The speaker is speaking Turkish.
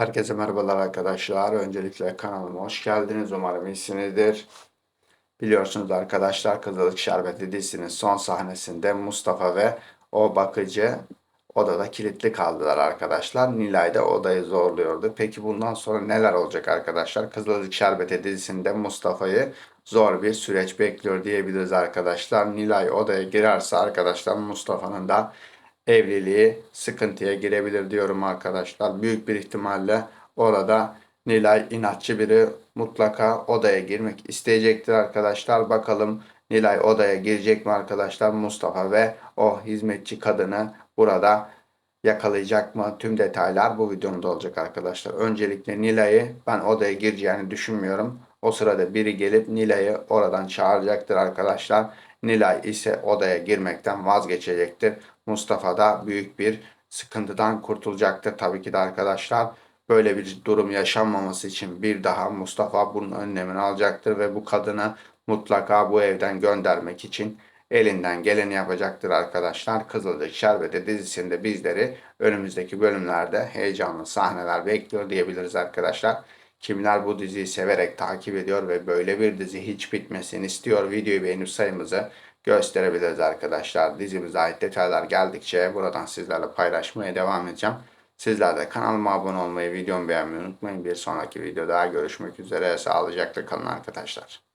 Herkese merhabalar arkadaşlar. Öncelikle kanalıma hoş geldiniz. Umarım iyisinizdir. Biliyorsunuz arkadaşlar Kızılık Şerbeti dizisinin son sahnesinde Mustafa ve o bakıcı odada kilitli kaldılar arkadaşlar. Nilay da odayı zorluyordu. Peki bundan sonra neler olacak arkadaşlar? Kızılık Şerbeti dizisinde Mustafa'yı zor bir süreç bekliyor diyebiliriz arkadaşlar. Nilay odaya girerse arkadaşlar Mustafa'nın da evliliği sıkıntıya girebilir diyorum arkadaşlar. Büyük bir ihtimalle orada Nilay inatçı biri mutlaka odaya girmek isteyecektir arkadaşlar. Bakalım Nilay odaya girecek mi arkadaşlar? Mustafa ve o hizmetçi kadını burada yakalayacak mı? Tüm detaylar bu videomda olacak arkadaşlar. Öncelikle Nilay'ı ben odaya gireceğini düşünmüyorum. O sırada biri gelip Nilay'ı oradan çağıracaktır arkadaşlar. Nilay ise odaya girmekten vazgeçecektir. Mustafa da büyük bir sıkıntıdan kurtulacaktır tabii ki de arkadaşlar. Böyle bir durum yaşanmaması için bir daha Mustafa bunun önlemini alacaktır ve bu kadını mutlaka bu evden göndermek için elinden geleni yapacaktır arkadaşlar. Kızılcık Şerbeti dizisinde bizleri önümüzdeki bölümlerde heyecanlı sahneler bekliyor diyebiliriz arkadaşlar. Kimler bu diziyi severek takip ediyor ve böyle bir dizi hiç bitmesini istiyor videoyu beğenip sayımızı gösterebiliriz arkadaşlar. Dizimize ait detaylar geldikçe buradan sizlerle paylaşmaya devam edeceğim. Sizler de kanalıma abone olmayı, videomu beğenmeyi unutmayın. Bir sonraki videoda görüşmek üzere. Sağlıcakla kalın arkadaşlar.